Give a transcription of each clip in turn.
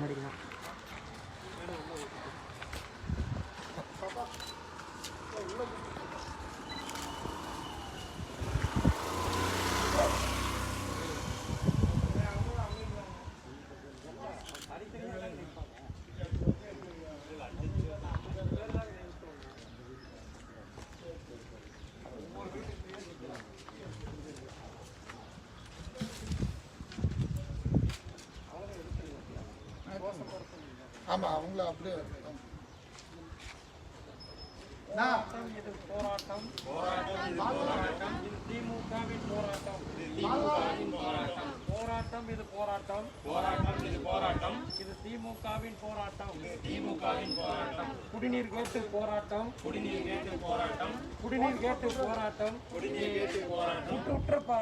無理な。ஆமாம் அவங்கள அப்படியே போராட்டம் இது போராட்டம் போராட்டம் இது திமுகவின் போராட்டம் திமுகவின் போராட்டம் போராட்டம் இது போராட்டம் போராட்டம் இது போராட்டம் இது திமுகவின் போராட்டம் திமுகவின் போராட்டம் குடிநீர் கேட்டு போராட்டம். குடிநீர் கேட்டு போராட்டம். குடிநீர் கேட்டு போராட்டம். குடிநீர் கேட்டு போராட்டம் விட்டு விட்டுருப்பா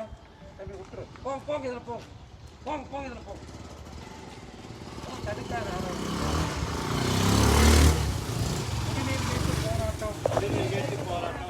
தம்பி விட்டுரு போங்க போங்க இதில் போங்க போங்க போங்க இதில் போங்க தடுக்காத. போராட்டம்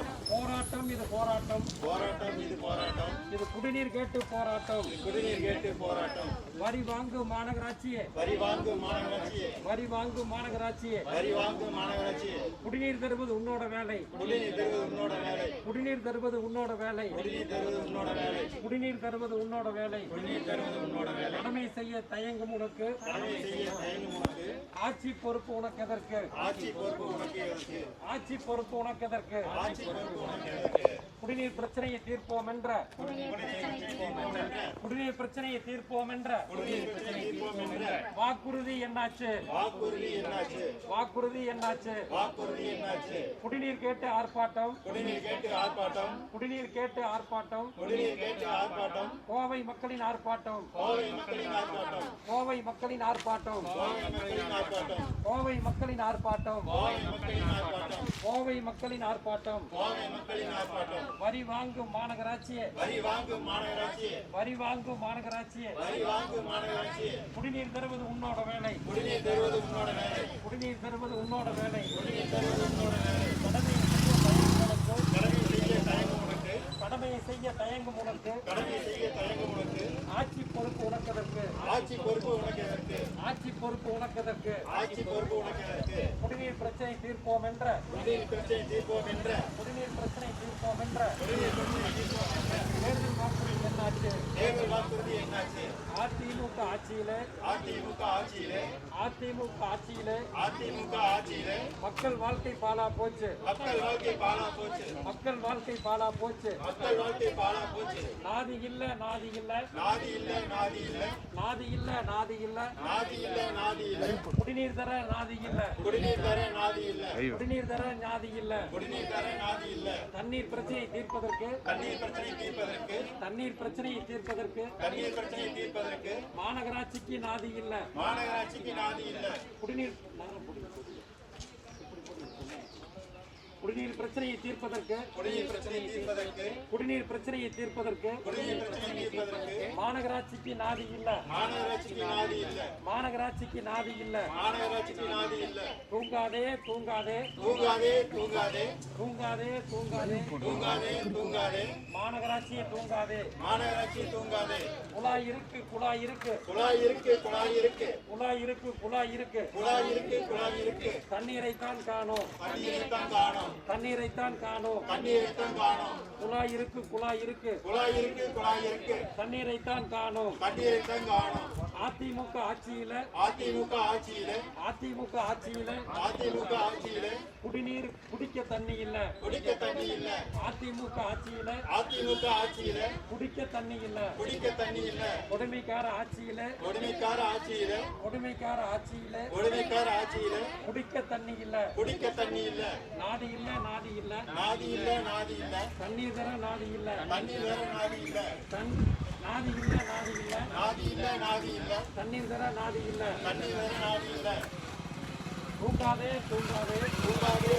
போராட்டம் இது போராட்டம். போராட்டம் இது போராட்டம். இது குடிநீர் கேட்டு போராட்டம். குடிநீர் கேட்டு போராட்டம். வரி வாங்கு மாநகராட்சியே. வரி வாங்கும் மாநகராட்சியே. வரி வாங்கு மாநகராட்சியே. வரி வாங்கும் மாநகராட்சியே. குடிநீர் தருவது உன்னோட வேலை. குடிநீர் தருவது உன்னோட வேலை. குடிநீர் தருவது உன்னோட வேலை. குடிநீர் தருவது உன்னோட வேலை. குடிநீர் தருவது உன்னோட வேலை. குடிநீர் தருவது உன்னோட வேலை. கடமை செய்ய தயங்கும் உனக்கு. கடமை செய்ய தயங்கும் உனக்கு. ஆட்சி பொறுப்பு உனக்கு எதற்கு? ஆட்சி பொறுப்பு உனக்கு எதற்கு? ஆட்சி பொறுப்பு உனக்கு எதற்கு? ஆட்சி பொறுப்பு உனக்கு குடிநீர் பிரச்சனையை தீர்ப்போம் என்ற குடிநீர் பிரச்சனையை தீர்ப்போம் என்ற பிரச்சனை வாக்குறுதி என்னாச்சு? வாக்குறுதி என்னாச்சு? வாக்குறுதி என்னாச்சு வாக்குறுதி என்னாச்சு குடிநீர் கேட்டு ஆர்ப்பாட்டம். குடிநீர் கேட்டு ஆர்ப்பாட்டம் குடிநீர் கேட்டு ஆர்ப்பாட்டம் குடிநீர் கேட்டு ஆர்ப்பாட்டம் கோவை மக்களின் ஆர்ப்பாட்டம் கோவை மக்களின் ஆர்ப்பாட்டம். கோவை மக்களின் ஆர்ப்பாட்டம். கோவை மக்களின் ஆர்ப்பாட்டம். கோவை மக்களின் ஆர்ப்பாட்டம். கோவை மக்களின் ஆர்ப்பாட்டம். கோவை மக்களின் ஆர்ப்பாட்டம். வரி வாங்கும் மாநகராட்சியே. வரி வாங்கும் மாநகராட்சியே. வரி வாங்கும் மாநகராட்சியே. வரி வாங்கும் மாநகராட்சியே. குடிநீர் தருவது உன்னோட வேலை. குடிநீர் தருவது உன்னோட வேலை. குடிநீர் தருவது உன்னோட வேலை. குடிநீர் தருவது உன்னோட வேலை. கடமை செய்ய தயங்கும் உனக்கு. கடமை செய்ய தயங்கும் உனக்கு. கடமை செய்ய தயங்கும் உனக்கு. ஆட்சி பொறுப்பு உனக்கதற்கு. ஆட்சி பொறுப்பு உனக்கு எதற்கு ஆட்சி பொறுப்பு உனக்கதற்கு. ஆட்சி பொறுப்பு உனக்கு எதற்கு குடிநீர் பிரச்சனை தீர்ப்போம் என்ற குடிநீர் பிரச்சனை தீர்ப்போம் என்ற குடிநீர் பிரச்சனை தீர்ப்போம் என்ற குடிநீர் பிரச்சனை தீர்ப்போம் என்ற தேர்தல் வாக்குறுதி என்னாச்சு? அதிமுக ஆட்சியிலே அதிமுக ஆட்சியிலே அதிமுக ஆட்சியிலே அதிமுக ஆட்சியிலே மக்கள் வாழ்க்கை பாலா போச்சு. மக்கள் வாழ்க்கை பாழா போச்சு. மக்கள் வாழ்க்கை பாலா போச்சு. மக்கள் வாழ்க்கை பாழா போச்சு. நாதி இல்ல நாதி இல்ல. நாதி இல்ல நாதி இல்ல. நாதி இல்ல நாதி இல்ல. நாதி இல்ல நாதி இல்ல. குடிநீர் தர நாதி இல்ல. குடிநீர் தர நாதி இல்ல. குடிநீர் தர நாதி இல்ல. குடிநீர் தர நாதி இல்ல. தண்ணீர் பிரச்சனையை தீர்ப்பதற்கு தண்ணீர் பிரச்சனை தீர்ப்பதற்கு தண்ணீர் பிரச்சனையை தீர்ப்பதற்கு தண்ணீர் பிரச்சனை தீர்ப்பதற்கு மாநகராட்சிக்கு நாதி இல்ல. மாநகராட்சிக்கு நாதி இல்ல. குடிநீர். குடிநீர் பிரச்சனையை தீர்ப்பதற்கு குடிநீர் பிரச்சனை தீர்ப்பதற்கு குடிநீர் பிரச்சனையை தீர்ப்பதற்கு குடிநீர் பிரச்சனை தீர்ப்பதற்கு மாநகராட்சிக்கு நாதி இல்ல. மாநகராட்சிக்கு நாதி இல்ல. மாநகராட்சிக்கு நாதி இல்ல. மாநகராட்சிக்கு நாதி இல்ல. தூங்காதே தூங்காதே. தூங்காதே தூங்காதே. தூங்காதே தூங்காதே. தூங்காதே தூங்காதே. மாநகராட்சியை தூங்காதே. மாநகராட்சி தூங்காதே. குழாய் இருக்கு குழாய் இருக்கு. குழாய் இருக்கு குழாய் இருக்கு. குழாய் இருக்கு குழாய் இருக்கு. குழாய் இருக்கு குழாய் இருக்கு. தண்ணீரைத்தான் காணோம். தண்ணீரைத்தான் காணோம். தண்ணீரைத்தான் காணோம். தண்ணீரைத்தான் காணோம். குழாய் இருக்கு குழாய் இருக்கு. குழாய் இருக்கு குழாய் இருக்கு. தண்ணீரைத்தான் காணோம். தண்ணீரைத்தான் காணோம். அதிமுக ஆட்சியில அதிமுக ஆட்சியில அதிமுக ஆட்சியில அதிமுக ஆட்சியில குடிநீர் குடிக்க தண்ணி இல்ல. குடிக்க தண்ணி இல்ல. அதிமுக ஆட்சியில அதிமுக ஆட்சியில குடிக்க தண்ணி இல்ல. குடிக்க தண்ணி இல்ல. கொடுமைக்கார ஆட்சியில. கொடுமைக்கார ஆட்சியில. கொடுமைக்கார ஆட்சியில. கொடுமைக்கார ஆட்சியில. குடிக்க தண்ணி இல்ல. குடிக்க தண்ணி இல்ல. நாதி இல்ல நாதி இல்ல. நாதி இல்ல நாதி இல்ல. தண்ணீர் தர நாதி இல்ல. தண்ணி வேற நாதி இல்ல. தன் நாதி இல்ல நாதி இல்ல. நாதி இல்ல நாதி இல்ல. தண்ணீர் தர நாதி இல்ல. தண்ணி வேற நாதி இல்ல. தூங்காதே. தூங்காதே தூங்காதே.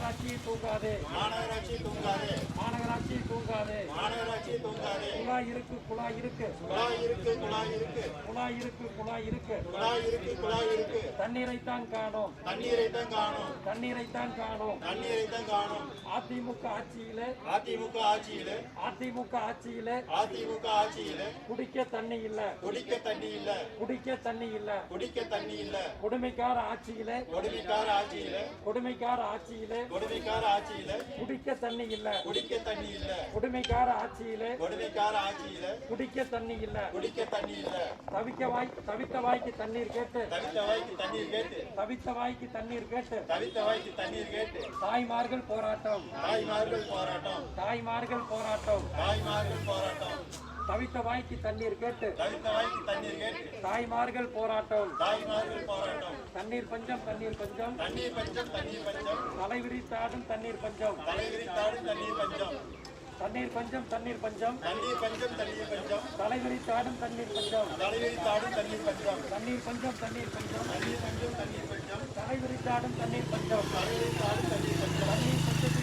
மாநகராட்சி தூங்காது. மாநகராட்சி தூங்காதே. மாநகராட்சி தூங்காது. மாநகராட்சி தூங்காதே. குழாய் இருக்கு குழாய் இருக்கு குழாய் இருக்கு குழாய் இருக்கு குழாய் இருக்கு குழாய் இருக்கு குழாய் இருக்கு குழாய் இருக்கு தண்ணீரைத்தான் காணோம். தண்ணீரை தான் காணும். தண்ணீரைத்தான் காணோம். தண்ணீரை தான் காணும். அதிமுக ஆட்சியில அதிமுக ஆட்சியில. அதிமுக ஆட்சியில அதிமுக ஆட்சியில. குடிக்க தண்ணி இல்ல. குடிக்க தண்ணி இல்ல. குடிக்க தண்ணி இல்ல. குடிக்க தண்ணி இல்ல. கொடுமைக்கார ஆட்சியில கொடுமைக்கார ஆட்சியில. கொடுமைக்கார ஆட்சியில கொடுமைக்கார ஆட்சியில குடிக்க தண்ணி இல்ல. குடிக்க தண்ணி இல்ல. கொடுமைக்கார ஆட்சியில கொடுமைக்கார ஆட்சியில குடிக்க தண்ணி இல்ல. குடிக்க தண்ணி இல்ல. தவிக்க வாய் தவித்த வாய்க்கு தண்ணீர் கேட்டு. தவித்த வாய்க்கு தண்ணீர் கேட்டு. தவித்த வாய்க்கு தண்ணீர் கேட்டு. தவித்த வாய்க்கு தண்ணீர் கேட்டு. தாய்மார்கள் போராட்டம். தாய்மார்கள் போராட்டம். தாய்மார்கள் போராட்டம். தாய்மார்கள் போராட்டம். தவித்த வாய்க்கு தண்ணீர் கேட்டு தவித்த வாய்க்கு தண்ணீர் கேட்டு தாய்மார்கள் போராட்டம் தாய்மார்கள் போராட்டம் தண்ணீர் பஞ்சம் தண்ணீர் பஞ்சம் தண்ணீர் பஞ்சம் தண்ணீர் பஞ்சம் தலைவிரித்தாடும் தண்ணீர் பஞ்சம் தலைவிரித்தாடு தண்ணீர் பஞ்சம் தண்ணீர் பஞ்சம் தண்ணீர் பஞ்சம் தண்ணீர் பஞ்சம் தண்ணீர் பஞ்சம் தலைவிரித்தாடும் தண்ணீர் பஞ்சம் தலைவிரித்தாடு தண்ணீர் பஞ்சம் தண்ணீர் பஞ்சம் தண்ணீர் பஞ்சம் தண்ணீர் பஞ்சம் தண்ணீர் பஞ்சம் தலைவிரித்தாடும் தண்ணீர் பஞ்சம் தலைவிரித்தாடு தண்ணீர் பஞ்சம் தண்ணீர் போக்குவதற்கு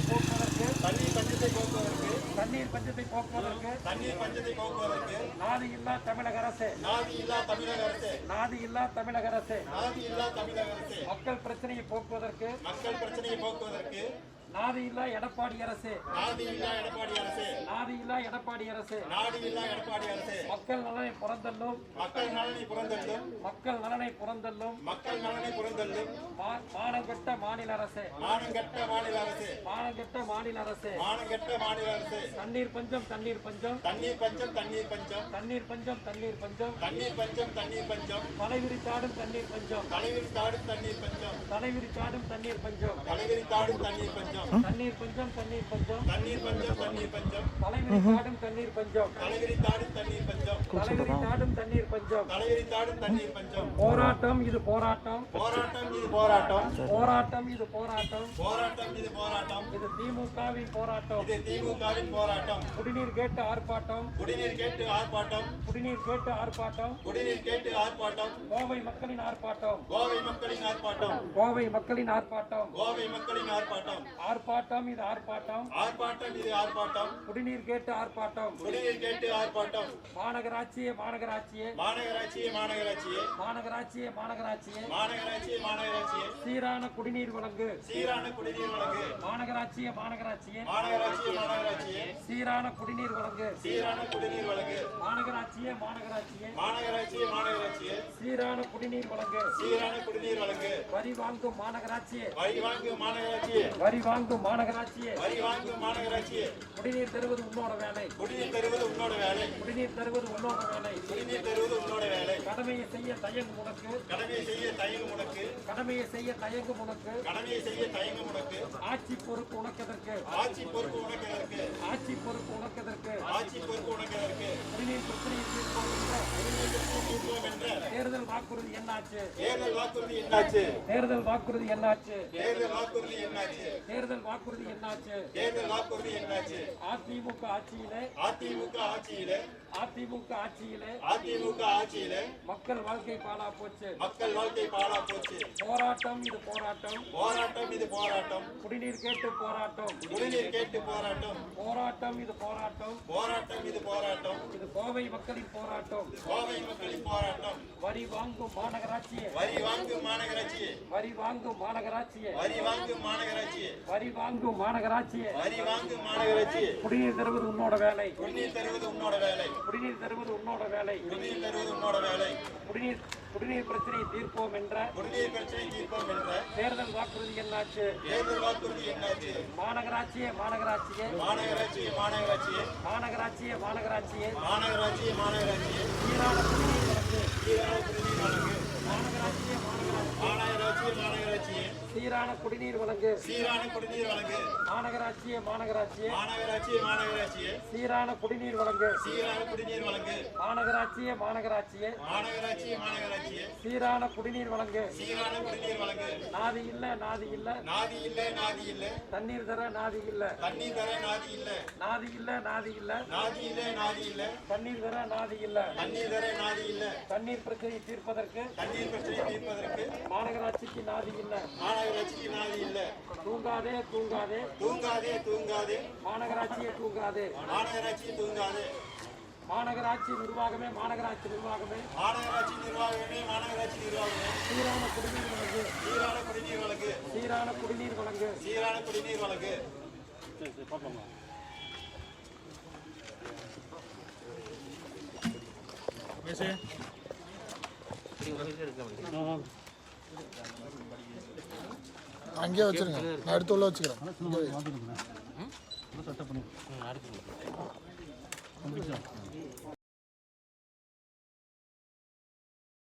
தண்ணீர் பஞ்சத்தை போக்குவதற்கு தண்ணீர் பஞ்சத்தை போக்குவதற்கு தண்ணீர் பஞ்சத்தை போக்குவதற்கு நாதி இல்லா தமிழக அரசு. நாதி இல்லா தமிழக அரசு. நாதி இல்லா தமிழக அரசு. நாதி இல்லா தமிழக அரசு. மக்கள் பிரச்சனையை போக்குவதற்கு மக்கள் பிரச்சனையை போக்குவதற்கு நாதி இல்லா எடப்பாடி அரசு. நாதி இல்லா எடப்பாடி அரசு. நாதி இல்லா எடப்பாடி அரசு. நாடு இல்லா எடப்பாடி அரசு. மக்கள் நலனை புறந்தள்ளும். மக்கள் நலனை புறந்தள்ளும். மக்கள் நலனை புறந்தள்ளும். மக்கள் நலனை புறந்தள்ளும். மானங்கெட்ட மாநில அரசு. மானங்கெட்ட மாநில அரசு. மானங்கெட்ட மாநில அரசு. மானங்கெட்ட மாநில அரசு. தண்ணீர் பஞ்சம் தண்ணீர் பஞ்சம். தண்ணீர் பஞ்சம் தண்ணீர் பஞ்சம். தண்ணீர் பஞ்சம் தண்ணீர் பஞ்சம். தண்ணீர் பஞ்சம் தண்ணீர் பஞ்சம். தலைவிரித்தாடும் தண்ணீர் பஞ்சம். தலைவிரி தாடும் தண்ணீர் பஞ்சம். தலைவிரித்தாடும் தண்ணீர் பஞ்சம். தலைவிரி தாடும் தண்ணீர் பஞ்சம். தண்ணீர் பஞ்சம் தண்ணீர் பஞ்சம் தண்ணீர் பஞ்சம் தண்ணீர் பஞ்சம் தலைவிரித்தாடும் தண்ணீர் பஞ்சம் தலைவிரி தாடும் தண்ணீர் பஞ்சம் தண்ணீர் பஞ்சம் தலைவிரி தாடும் தண்ணீர் பஞ்சம் போராட்டம் இது போராட்டம். போராட்டம் இது போராட்டம். போராட்டம் இது போராட்டம். போராட்டம் இது போராட்டம். இது திமுகவின் போராட்டம். இது திமுகவின் போராட்டம். குடிநீர் கேட்டு ஆர்ப்பாட்டம். குடிநீர் கேட்டு ஆர்ப்பாட்டம். குடிநீர் கேட்டு ஆர்ப்பாட்டம். குடிநீர் கேட்டு ஆர்ப்பாட்டம். கோவை மக்களின் ஆர்ப்பாட்டம். கோவை மக்களின் ஆர்ப்பாட்டம். கோவை மக்களின் ஆர்ப்பாட்டம். கோவை மக்களின் ஆர்ப்பாட்டம். ஆர்ப்பாட்டம் இது ஆர்ப்பாட்டம். ஆர்ப்பாட்டம் இது ஆர்ப்பாட்டம். குடிநீர் கேட்டு ஆர்ப்பாட்டம். குடிநீர் கேட்டு ஆர்ப்பாட்டம். மாநகராட்சியே மாநகராட்சியே. மாநகராட்சியே மாநகராட்சியே. மாநகராட்சியே மாநகராட்சியே. மாநகராட்சியே மாநகராட்சியே. சீரான குடிநீர் வழங்கு. சீரான குடிநீர் வழங்கு. மாநகராட்சியே மாநகராட்சியே. மாநகராட்சியே மாநகராட்சியே. சீரான குடிநீர் வழங்கு. சீரான குடிநீர் வழங்கு. மாநகராட்சியே மாநகராட்சியே. மாநகராட்சியே மாநகராட்சியே. சீரான குடிநீர் வழங்கு. சீரான குடிநீர் வழங்கு. வரி வாங்கும் மாநகராட்சியே. வரி வாங்கும் மாநகராட்சியே. வரி வாங்கும் மாநகராட்சியே. வரி வாங்கும் மாநகராட்சியே. குடிநீர் தருவது உன்னோட வேலை. குடிநீர் தருவது உன்னோட வேலை. குடிநீர் தருவது உன்னோட வேலை. குடிநீர் தருவது உன்னோட வேலை. கடமையை செய்ய தயங்கும் உனக்கு. கடமையை செய்ய தயங்கும் உனக்கு. கடமையை செய்ய தயங்கும் உனக்கு. கடமையை செய்ய தயங்கும் உனக்கு. ஆட்சி பொறுப்பு உனக்கதற்கு ஆட்சி பொறுப்பு உனக்கு எதற்கு? ஆட்சி பொறுப்பு உனக்கதற்கு ஆட்சி பொறுப்பு உனக்கு எதற்கு? குடிநீர் பிரச்சனையை தீர்ப்போம் என்ற தேர்தல் வாக்குறுதி என்னாச்சு? தேர்தல் வாக்குறுதி என்னாச்சு? தேர்தல் வாக்குறுதி என்னாச்சு? தேர்தல் வாக்குறுதி என்னாச்சு? தேர்தல் வாக்குறுதி என்னாச்சு? தேர்தல் வாக்குறுதி என்னாச்சு? அதிமுக ஆட்சியிலே அதிமுக ஆட்சியிலே அதிமுக ஆட்சியிலே அதிமுக ஆட்சியிலே மக்கள் வாழ்க்கை பாழா போச்சு. மக்கள் வாழ்க்கை பாழா போச்சு. போராட்டம் இது போராட்டம். போராட்டம் இது போராட்டம். குடிநீர் கேட்டு போராட்டம். குடிநீர் கேட்டு போராட்டம். போராட்டம் இது போராட்டம். போராட்டம் இது போராட்டம். இது கோவை மக்களின் போராட்டம். கோவை மக்களின் போராட்டம். வரி வாங்கும் மாநகராட்சியே. வரி வாங்கும் மாநகராட்சியே. வரி வாங்கும் மாநகராட்சியே. வரி வாங்கும் மாநகராட்சியே. வரி வாங்கும் மாநகராட்சியே. வரி வாங்கும் மாநகராட்சியே. குடிநீர் தருவது உன்னோட வேலை. குடிநீர் தருவது உன்னோட வேலை. குடிநீர் தருவது உன்னோட வேலை. குடிநீர் தருவது உன்னோட வேலை. குடிநீர் குடிநீர் பிரச்சனையை தீர்ப்போம் என்ற குடிநீர் பிரச்சனை தீர்ப்போம் என்ற தேர்தல் வாக்குறுதி என்னாச்சு? தேர்தல் வாக்குறுதி என்னாச்சு? மாநகராட்சியே மாநகராட்சியே. மாநகராட்சியே மாநகராட்சியே. மாநகராட்சியே மாநகராட்சியே. மாநகராட்சியே மாநகராட்சியே சீரான குடிநீர் வழங்கு சீரான குடிநீர் வழங்கு மாநகராட்சியே மாநகராட்சி மாநகராட்சியே மாநகராட்சியே சீரான குடிநீர் வழங்கு. சீரான குடிநீர் வழங்கு. மாநகராட்சியே மாநகராட்சியே. மாநகராட்சியே மாநகராட்சியே. சீரான குடிநீர் வழங்கு. சீரான குடிநீர் வழங்கு. மாநகராட்சியே மாநகராட்சியே. மாநகராட்சியே மாநகராட்சியே. சீரான குடிநீர் வழங்கு. சீரான குடிநீர் வழங்கு. நாதி இல்ல நாதி இல்ல. நாதி இல்ல நாதி இல்ல. தண்ணீர் தர நாதி இல்ல. தண்ணீர் தர நாதி இல்ல. நாதி இல்ல நாதி இல்ல. நாதி இல்ல நாதி இல்ல. தண்ணீர் தர நாதி இல்ல. தண்ணீர் தர நாதி இல்ல. தண்ணீர் பிரச்சனையை தீர்ப்பதற்கு தண்ணீர் பிரச்சனை தீர்ப்பதற்கு மாநகராட்சிக்கு நாதி இல்ல. மாநகராட்சி மாநகராட்சிக்கு நாதி இல்ல தூங்காதே தூங்காதே. தூங்காதே தூங்காதே. மாநகராட்சியை தூங்காதே. மாநகராட்சி தூங்காதே. மாநகராட்சி நிர்வாகமே மாநகராட்சி நிர்வாகமே. மாநகராட்சி நிர்வாகமே மாநகராட்சி நிர்வாகமே. சீரான குடிநீர் வழங்கு. சீரான குடிநீர் வழக்கு சீரான குடிநீர் வழங்கு. சீரான குடிநீர் வழக்கு அங்கேயே வச்சுருங்க. நான் எடுத்து உள்ள வச்சுக்கிறேன். அடுத்து